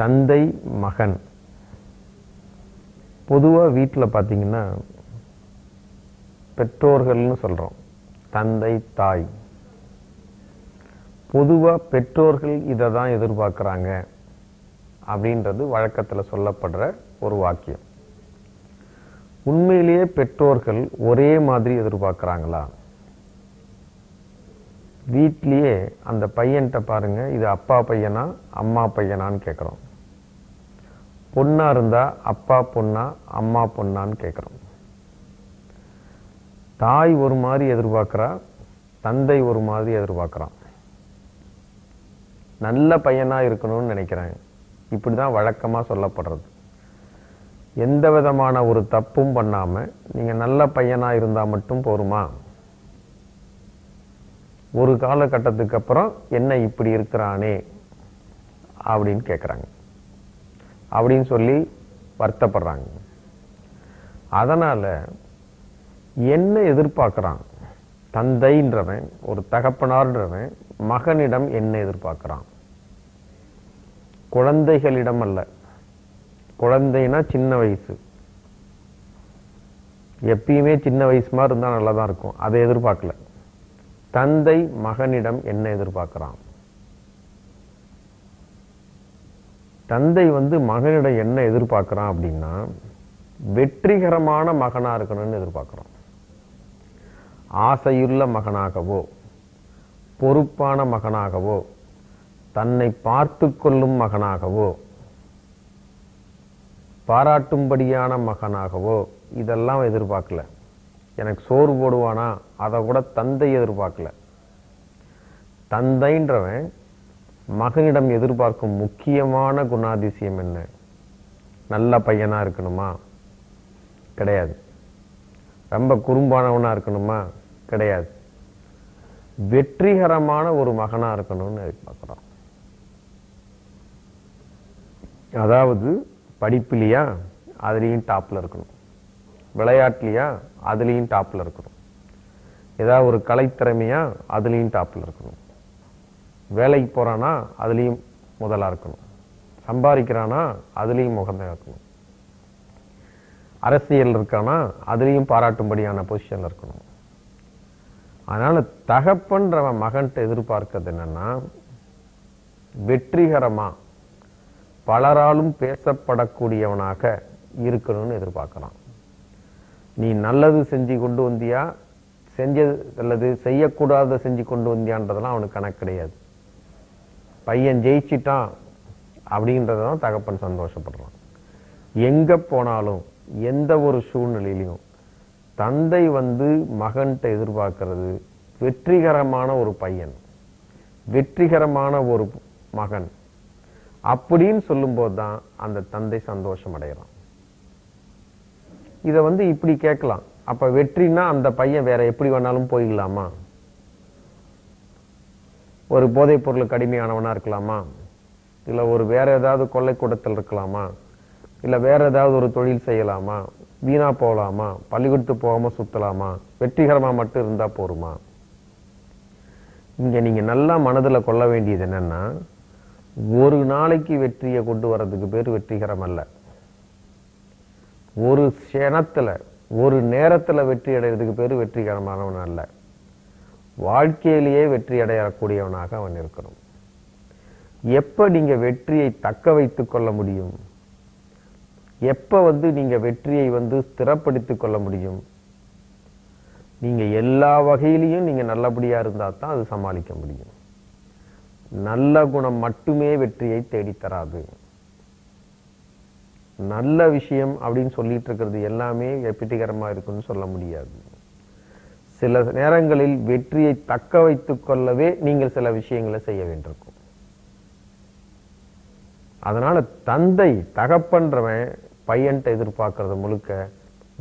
தந்தை மகன். பொதுவாக வீட்டில் பார்த்தீங்கன்னா பெற்றோர்கள்னு சொல்கிறோம் தந்தை தாய். பொதுவாக பெற்றோர்கள் இதை தான் எதிர்பார்க்குறாங்க அப்படின்றது வழக்கத்தில் சொல்லப்படுற ஒரு வாக்கியம். உண்மையிலேயே பெற்றோர்கள் ஒரே மாதிரி எதிர்பார்க்குறாங்களா? வீட்லேயே அந்த பையன்கிட்ட பாருங்கள் இது அப்பா பையனா அம்மா பையனான்னு கேட்குறோம் பொண்ணாக இருந்தால் அப்பா பொண்ணா அம்மா பொண்ணான்னு கேட்குறோம் தாய் ஒரு மாதிரி எதிர்பார்க்குறா தந்தை ஒரு மாதிரி எதிர்பார்க்குறான் நல்ல பையனாக இருக்கணும்னு நினைக்கிறேன். இப்படிதான் வழக்கமாக சொல்லப்படுறது. எந்த விதமான ஒரு தப்பும் பண்ணாமல் நீங்கள் நல்ல பையனாக இருந்தால் மட்டும் போருமா? ஒரு காலகட்டத்துக்கு அப்புறம் என்ன இப்படி இருக்கிறானே? அப்படின்னு கேட்குறாங்க அப்படின்னு சொல்லி வருத்தப்படுறாங்க. அதனால என்ன எதிர்பார்க்குறான்? தந்தைன்றவன் ஒரு தகப்பனார்ன்றவன் மகனிடம் என்ன எதிர்பார்க்குறான்? குழந்தைகளிடம் அல்ல. குழந்தைனா சின்ன வயசு. எப்பயுமே சின்ன வயசு மாதிரி இருந்தால் நல்லா தான் இருக்கும். அதை எதிர்பார்க்கல. தந்தை மகனிடம் என்ன எதிர்பார்க்கிறான்? தந்தை வந்து மகனிடம் என்ன எதிர்பார்க்குறான் அப்படின்னா வெற்றிகரமான மகனாக இருக்கணும்னு எதிர்பார்க்குறோம் ஆசையுள்ள மகனாகவோ பொறுப்பான மகனாகவோ தன்னை பார்த்து கொள்ளும் மகனாகவோ பாராட்டும்படியான மகனாகவோ இதெல்லாம் எதிர்பார்க்கல. எனக்கு சோறு போடுவானா அதை கூட தந்தை எதிர்பார்க்கல. தந்தைன்றவன் மகனிடம் எதிர்பார்க்கும் முக்கியமான குணாதிசயம் என்ன? நல்ல பையனா இருக்கணுமா? கிடையாது. ரொம்ப குறும்பானவனா இருக்கணுமா? கிடையாது. வெற்றிகரமான ஒரு மகனா இருக்கணும்னு எதிர்பார்க்குறோம். அதாவது படிப்புலையா அதுலேயும் டாப்ல இருக்கணும். விளையாட்டுலையா அதுலேயும் டாப்ல இருக்கணும். ஏதாவது ஒரு கலைத்திறமையா அதுலேயும் டாப்ல இருக்கணும். வேலைக்கு போறானா அதுலேயும் முதலா இருக்கணும். சம்பாதிக்கிறானா அதுலேயும் முகந்தா இருக்கணும். அரசியல் இருக்கானா அதுலேயும் பாராட்டும்படியான பொசிஷனில் இருக்கணும். அதனால தகப்பன்றவன் மகன்கிட்ட எதிர்பார்க்கறது என்னன்னா வெற்றிகரமா பலராலும் பேசப்படக்கூடியவனாக இருக்கணும்னு எதிர்பார்க்கலாம். நீ நல்லது செஞ்சு கொண்டு வந்தியா செஞ்சது அல்லது செய்யக்கூடாத செஞ்சு கொண்டு வந்தியான்றதெல்லாம் அவனுக்கு கணக்கு கிடையாது. பையன் ஜெயிச்சிட்டான் அப்படின்றதான் தகப்பன் சந்தோஷப்படுறான். எங்க போனாலும் எந்த ஒரு சூழ்நிலையிலையும் தந்தை வந்து மகன்கிட்ட எதிர்பார்க்கறது வெற்றிகரமான ஒரு பையன் வெற்றிகரமான ஒரு மகன் அப்படின்னு சொல்லும்போது தான் அந்த தந்தை சந்தோஷம் அடைகிறான். இதை வந்து இப்படி கேட்கலாம். அப்ப வெற்றினா அந்த பையன் வேற எப்படி வேணாலும் போயிடலாமா? ஒரு போதைப் பொருளுக்கு அடிமையானவனாக இருக்கலாமா? இல்லை ஒரு வேறு ஏதாவது கொள்ளைக்கூடத்தில் இருக்கலாமா? இல்லை வேறு ஏதாவது ஒரு தொழில் செய்யலாமா? வீணாக போகலாமா? பள்ளிக்கூடத்து போகாமல் சுற்றலாமா வெற்றிகரமாக மட்டும் இருந்தால் போருமா? இங்கே நீங்கள் நல்லா மனதில் கொள்ள வேண்டியது என்னென்னா ஒரு நாளைக்கு வெற்றியை கொண்டு வர்றதுக்கு பேர் வெற்றிகரம் அல்ல. ஒரு க்ஷணத்தில் ஒரு நேரத்தில் வெற்றி அடைகிறதுக்கு பேர் வெற்றிகரமானவன் அல்ல. வாழ்க்கையிலேயே வெற்றி அடையக்கூடியவனாக அவன் இருக்கணும் எப்போ நீங்க வெற்றியை தக்க வைத்து கொள்ள முடியும்? எப்போ வந்து நீங்க வெற்றியை வந்து ஸ்திரப்படுத்தி கொள்ள முடியும்? நீங்க எல்லா வகையிலையும் நீங்க நல்லபடியா இருந்தா தான் அது சமாளிக்க முடியும். நல்ல குணம் மட்டுமே வெற்றியை தேடித்தராது நல்ல விஷயம் அப்படின்னு சொல்லிட்டு இருக்கிறது எல்லாமே வெற்றிகரமா இருக்குன்னு சொல்ல முடியாது. சில நேரங்களில் வெற்றியை தக்க வைத்துக் கொள்ளவே நீங்கள் சில விஷயங்களை செய்ய வேண்டியிருக்கும். அதனால தந்தை தகப்பன்றவன் பையன்ட்ட எதிர்பார்க்கறது முழுக்க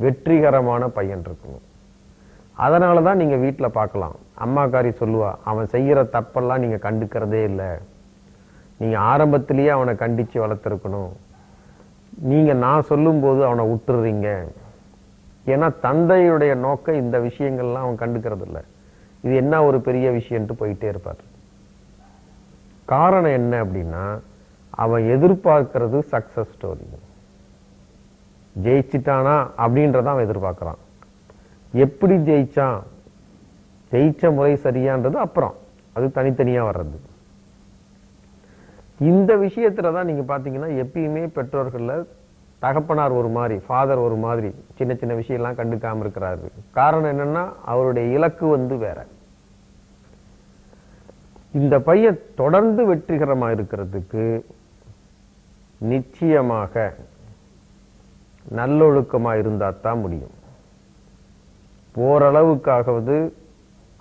வெற்றிகரமான பையன் இருக்கணும். அதனால தான் நீங்க வீட்டுல பார்க்கலாம். அம்மாக்காரி சொல்லுவா அவன் செய்யற தப்பெல்லாம் நீங்க கண்டுக்கிறதே இல்லை. நீங்க ஆரம்பத்திலேயே அவனை கண்டிச்சு வளர்த்துருக்கணும். நீங்க நான் சொல்லும்போது அவனை விட்டுறீங்க ஏன்னா தந்தையுடைய நோக்கம் இந்த விஷயங்கள்லாம் அவன் கண்டுக்கிறது இல்லை இது என்ன ஒரு பெரிய விஷயம்ட்டு போயிட்டே இருப்பார். காரணம் என்ன அப்படின்னா அவன் எதிர்பார்க்கறது சக்சஸ் ஸ்டோரி ஜெயிச்சிட்டானா அப்படின்றத அவன் எதிர்பார்க்குறான். எப்படி ஜெயிச்சான்? ஜெயிச்ச முறை சரியான்றது அப்புறம். அது தனித்தனியாக வர்றது. இந்த விஷயத்துல தான் நீங்கள் பார்த்தீங்கன்னா எப்பயுமே பெற்றோர்களில் தகப்பனார் ஒரு மாதிரி ஃபாதர் ஒரு மாதிரி சின்ன சின்ன விஷயம்லாம் கண்டுக்காம இருக்கிறாரு. காரணம் என்னன்னா அவருடைய இலக்கு வந்து வேற. இந்த பையன் தொடர்ந்து வெற்றிகரமா இருக்கிறதுக்கு நிச்சயமாக நல்லொழுக்கமா இருந்தால் தான் முடியும். ஓரளவுக்காகவது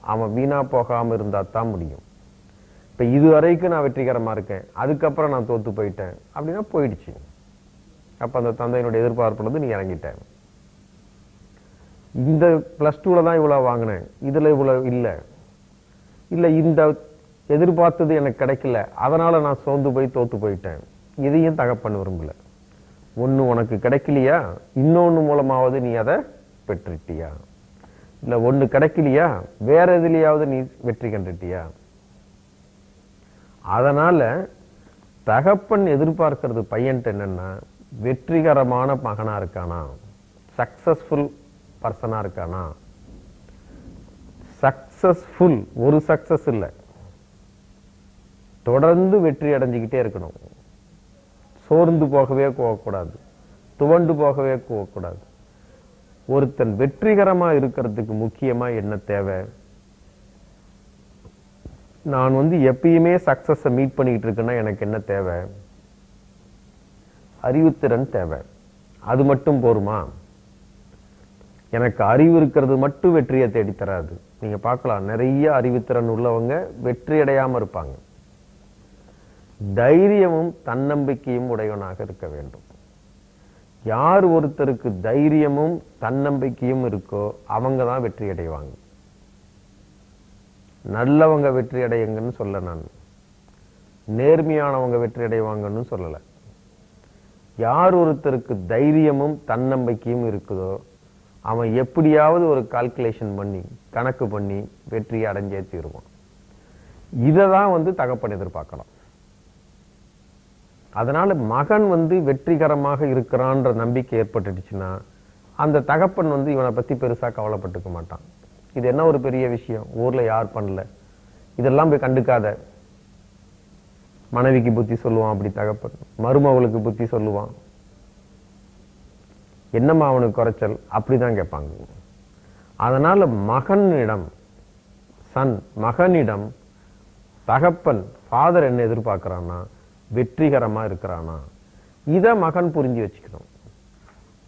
அவன் வீணா போகாம இருந்தால் தான் முடியும். இப்ப இது வரைக்கும் நான் வெற்றிகரமா இருக்கேன். அதுக்கப்புறம் நான் தோத்து போயிட்டேன். அப்படின்னா போயிடுச்சு. அப்ப அந்த தந்தையினுடைய எதிர்பார்ப்புலேருந்து நீ இறங்கிட்ட. இந்த ப்ளஸ் டூவில் தான் இவ்வளோ வாங்கினேன். இதுல இவ்வளவு இல்ல. இல்ல இந்த எதிர்பார்த்தது எனக்கு கிடைக்கல. அதனால நான் சோர்ந்து போய் தோத்து போயிட்டேன். இதையும் தகப்பன் விரும்பல. ஒண்ணு உனக்கு கிடைக்கலையா? இன்னொன்னு மூலமாவது நீ அதை பெற்றுட்டியா? இல்ல ஒன்று கிடைக்கலையா? வேற எதுலயாவது நீ வெற்றி கண்டுட்டியா? அதனால தகப்பன் எதிர்பார்க்கறது பையன்ட்டு என்னன்னா வெற்றிகரமான மகனா இருக்கானா? சக்சஸ்ஃபுல் பர்சனா இருக்கானா? சக்சஸ்ஃபுல் ஒரு சக்சஸ் இல்ல. தொடர்ந்து வெற்றி அடைஞ்சிக்கிட்டே இருக்கணும். சோர்ந்து போகவே போகக்கூடாது. துவண்டு போகவே போகக்கூடாது. ஒருத்தன் வெற்றிகரமா இருக்கிறதுக்கு முக்கியமா என்ன தேவை? நான் வந்து எப்பயுமே சக்ஸஸை மீட் பண்ணிக்கிட்டு இருக்கேன்னா எனக்கு என்ன தேவை? அறிவுத்திறன் தேவை. அது மட்டும் போருமா? எனக்கு அறிவு இருக்கிறது மட்டும் வெற்றியை தேடி தராது. நீங்க பார்க்கலாம் நிறைய அறிவுத்திறன் உள்ளவங்க வெற்றி அடையாம இருப்பாங்க. தைரியமும் தன்னம்பிக்கையும் உடையவனாக இருக்க வேண்டும். யார் ஒருத்தருக்கு தைரியமும் தன்னம்பிக்கையும் இருக்கோ அவங்க தான் வெற்றி அடைவாங்க. நல்லவங்க வெற்றி அடையுங்கன்னு சொல்ல நான். நேர்மையானவங்க வெற்றி அடைவாங்கன்னு சொல்லல. யார் ஒருத்தருக்கு தைரியமும் தன்னம்பிக்கையும் இருக்குதோ அவன் எப்படியாவது ஒரு கால்குலேஷன் பண்ணி கணக்கு பண்ணி வெற்றி அடைஞ்சே தீருவான். இதை தான் வந்து தகப்பன் எதிர்பார்க்கலாம் அதனால மகன் வந்து வெற்றிகரமாக இருக்கிறான்ற நம்பிக்கை ஏற்பட்டுடுச்சுன்னா அந்த தகப்பன் வந்து இவனை பத்தி பெருசா கவலைப்பட்டுக்க மாட்டான். இது என்ன ஒரு பெரிய விஷயம்? ஊர்ல யார் பண்ணல? இதெல்லாம் போய் கண்டுக்காத. மனைவிக்கு புத்தி சொல்லுவான் அப்படி தகப்பன். மருமவளுக்கு புத்தி சொல்லுவான். என்னம்மா அவனுக்கு குறைச்சல்? அப்படிதான் கேட்பாங்க. அதனால மகனிடம் சன் மகனிடம் தகப்பன் ஃபாதர் என்ன எதிர்பார்க்குறான்னா வெற்றிகரமா இருக்கிறானா? இத மகன் புரிஞ்சு வச்சுக்கணும்.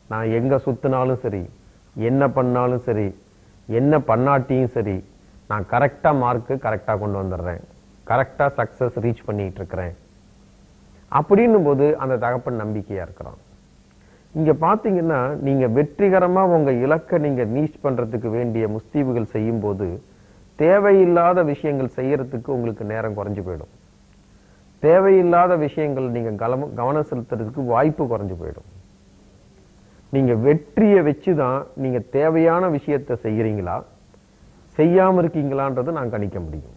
நான் எங்க சுற்றினாலும் சரி என்ன பண்ணாலும் சரி என்ன பண்ணாட்டியும் சரி நான் கரெக்டா மார்க்கு கரெக்டா கொண்டு வந்துடுறேன். கரெக்டாக சக்ஸஸ் ரீச் பண்ணிட்டு இருக்கிறேன் அப்படின்னும் போது அந்த தகப்பன் நம்பிக்கையா இருக்கிறான். இங்க பார்த்தீங்கன்னா நீங்க வெற்றிகரமா உங்க இலக்கை நீங்கள் நீச் பண்றதுக்கு வேண்டிய முஸ்தீவுகள் செய்யும்போது தேவையில்லாத விஷயங்கள் செய்யறதுக்கு உங்களுக்கு நேரம் குறைஞ்சு போயிடும். தேவையில்லாத விஷயங்கள் நீங்கள் கவனம் கவனம் செலுத்துறதுக்கு வாய்ப்பு குறைஞ்சு போயிடும். நீங்கள் வெற்றியை வச்சு தான் நீங்கள் தேவையான விஷயத்தை செய்கிறீங்களா செய்யாமல் இருக்கீங்களான்றதை நான் கணிக்க முடியும்.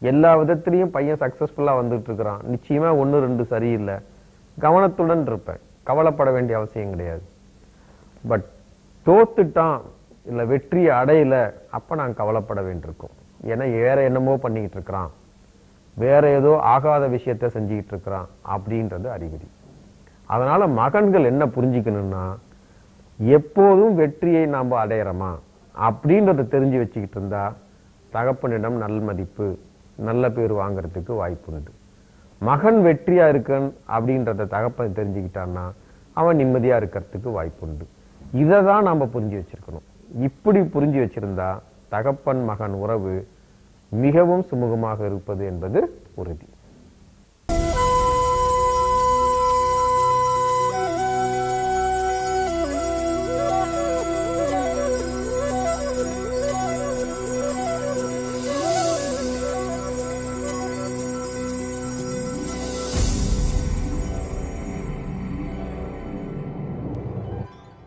எல்லா விதத்திலையும் பையன் சக்ஸஸ்ஃபுல்லாக வந்துட்டு இருக்கிறான் நிச்சயமாக ஒன்று ரெண்டு சரியில்லை. கவனத்துடன் இருப்பேன். கவலைப்பட வேண்டிய அவசியம் கிடையாது. பட் தோத்துட்டான் இல்லை வெற்றியை அடையலை அப்போ நான் கவலைப்பட வேண்டியிருக்கும். ஏன்னா வேற என்னமோ பண்ணிக்கிட்டு இருக்கிறான் வேற ஏதோ ஆகாத விஷயத்த செஞ்சுக்கிட்டு இருக்கிறான் அப்படின்றது அறிகுறி. அதனால் மகன்கள் என்ன புரிஞ்சிக்கணும்னா எப்போதும் வெற்றியை நாம் அடையிறோமா? அப்படின்றத தெரிஞ்சு வச்சுக்கிட்டு இருந்தா தகப்பனிடம் நல் மதிப்பு நல்ல பேர் வாங்குறதுக்கு வாய்ப்பு உண்டு. மகன் வெற்றியா இருக்கன் அப்படின்றத தகப்பன் தெரிஞ்சுக்கிட்டான்னா அவன் நிம்மதியா இருக்கிறதுக்கு வாய்ப்பு உண்டு. இதை தான் நாம புரிஞ்சு வச்சிருக்கணும். இப்படி புரிஞ்சு வச்சிருந்தா தகப்பன் மகன் உறவு மிகவும் சுமூகமாக இருப்பது என்பது உறுதி.